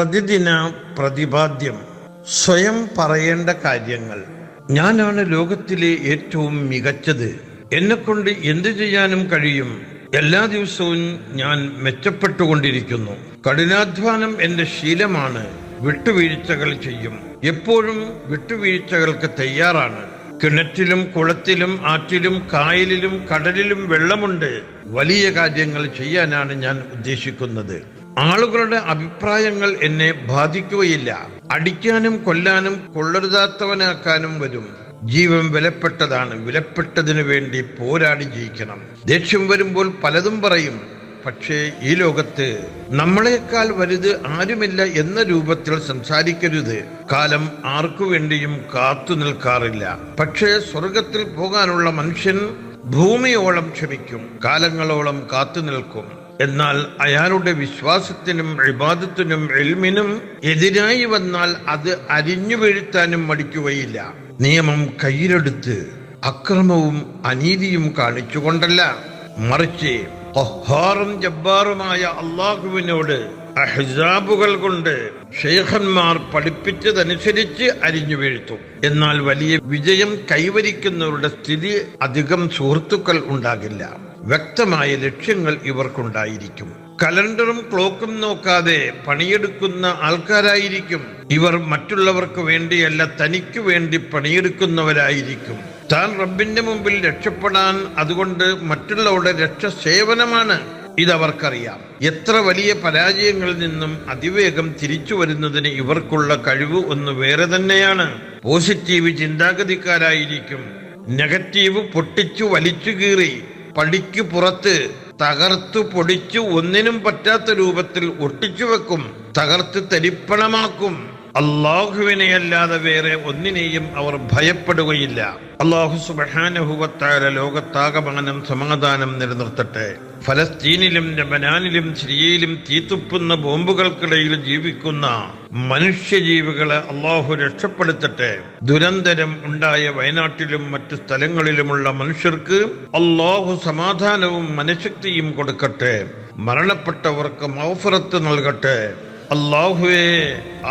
പ്രതിദിന പ്രതിപാദ്യം. സ്വയം പറയേണ്ട കാര്യങ്ങൾ. ഞാനാണ് ലോകത്തിലെ ഏറ്റവും മികച്ചത്. എന്നെക്കൊണ്ട് എന്ത് ചെയ്യാനും കഴിയും. എല്ലാ ദിവസവും ഞാൻ മെച്ചപ്പെട്ടുകൊണ്ടിരിക്കുന്നു. കഠിനാധ്വാനം എന്റെ ശീലമാണ്. വിട്ടുവീഴ്ചകൾ ചെയ്യും. എപ്പോഴും വിട്ടുവീഴ്ചകൾക്ക് തയ്യാറാണ്. കിണറ്റിലും കുളത്തിലും ആറ്റിലും കായലിലും കടലിലും വെള്ളമുണ്ട്. വലിയ കാര്യങ്ങൾ ചെയ്യാനാണ് ഞാൻ ഉദ്ദേശിക്കുന്നത്. ആളുകളുടെ അഭിപ്രായങ്ങൾ എന്നെ ബാധിക്കുകയില്ല. അടിക്കാനും കൊല്ലാനും കൊള്ളരുതാത്തവനാക്കാനും വരും. ജീവൻ വിലപ്പെട്ടതാണ്. വിലപ്പെട്ടതിനു വേണ്ടി പോരാടി ജയിക്കണം. ദേഷ്യം വരുമ്പോൾ പലതും പറയും. പക്ഷേ ഈ ലോകത്ത് നമ്മളെക്കാൾ വലുത് ആരുമില്ല എന്ന രൂപത്തിൽ സംസാരിക്കരുത്. കാലം ആർക്കു വേണ്ടിയും കാത്തു നിൽക്കാറില്ല. പക്ഷേ സ്വർഗത്തിൽ പോകാനുള്ള മനുഷ്യൻ ഭൂമിയോളം ക്ഷമിക്കും. കാലങ്ങളോളം കാത്തു നിൽക്കും. എന്നാൽ അയാളുടെ വിശ്വാസത്തിനും വിവാദത്തിനും എൽമിനും എതിരായി വന്നാൽ അത് അരിഞ്ഞു വീഴ്ത്താനും മടിക്കുകയില്ല. നിയമം കയ്യിലെടുത്ത് അക്രമവും അനീതിയും കാണിച്ചുകൊണ്ടല്ല. മറിച്ച് ഖഹ്ഹാറും ജബ്ബാറുമായ അള്ളാഹുവിനോട് അഹ്സാബുകൾ കൊണ്ട് ഷെയ്ഖന്മാർ പഠിപ്പിച്ചതനുസരിച്ച് അരിഞ്ഞു വീഴ്ത്തും. എന്നാൽ വലിയ വിജയം കൈവരിക്കുന്നവരുടെ സ്ഥിതി അധികം സുഹൃത്തുക്കൾ ഉണ്ടാകില്ല. വ്യക്തമായ ലക്ഷ്യങ്ങൾ ഇവർക്കുണ്ടായിരിക്കും. കലണ്ടറും ക്ലോക്കും നോക്കാതെ പണിയെടുക്കുന്ന ആൾക്കാരായിരിക്കും. ഇവർ മറ്റുള്ളവർക്ക് വേണ്ടിയല്ല തനിക്ക് വേണ്ടി പണിയെടുക്കുന്നവരായിരിക്കും. താൻ റബ്ബിന്റെ മുമ്പിൽ രക്ഷപ്പെടാൻ അതുകൊണ്ട് മറ്റുള്ളവരുടെ രക്ഷ സേവനമാണ്. ഇതവർക്കറിയാം. എത്ര വലിയ പരാജയങ്ങളിൽ നിന്നും അതിവേഗം തിരിച്ചു വരുന്നതിന് ഇവർക്കുള്ള കഴിവ് ഒന്ന് വേറെ തന്നെയാണ്. പോസിറ്റീവ് ചിന്താഗതിക്കാരായിരിക്കും. നെഗറ്റീവ് പൊട്ടിച്ചു വലിച്ചു കീറി. പടിക്ക് പുറത്ത് തകർത്തു പൊടിച്ചു ഒന്നിനും പറ്റാത്ത രൂപത്തിൽ ഒട്ടിച്ചു വെക്കും തകർത്ത് തരിപ്പണമാക്കും. അള്ളാഹുവിനെ അല്ലാതെ വേറെ ഒന്നിനെയും അവർ ഭയപ്പെടുകയില്ല. അള്ളാഹു സുബഹാനഹുവത്തായ ലോകത്താകമാനം സമാധാനം നിലനിർത്തട്ടെ. ഫലസ്തീനിലും ലബനാനിലും സിരിയയിലും തീത്തുപ്പുന്ന ബോംബുകൾക്കിടയിൽ ജീവിക്കുന്ന മനുഷ്യജീവികളെ അള്ളാഹു രക്ഷപ്പെടുത്തട്ടെ. ദുരന്തരം ഉണ്ടായ വയനാട്ടിലും മറ്റു സ്ഥലങ്ങളിലുമുള്ള മനുഷ്യർക്ക് അള്ളാഹു സമാധാനവും മനഃശക്തിയും കൊടുക്കട്ടെ. മരണപ്പെട്ടവർക്ക് മൗഫറത്ത് നൽകട്ടെ. അള്ളാഹുവെ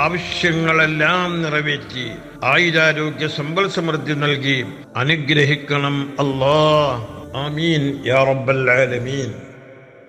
ആവശ്യങ്ങളെല്ലാം നിറവേറ്റി ആയുരാരോഗ്യ സമ്പൽ സമൃദ്ധി നൽകി അനുഗ്രഹിക്കണം അല്ലാ ആമീൻ യാ റബ്ബൽ ആലമീൻ.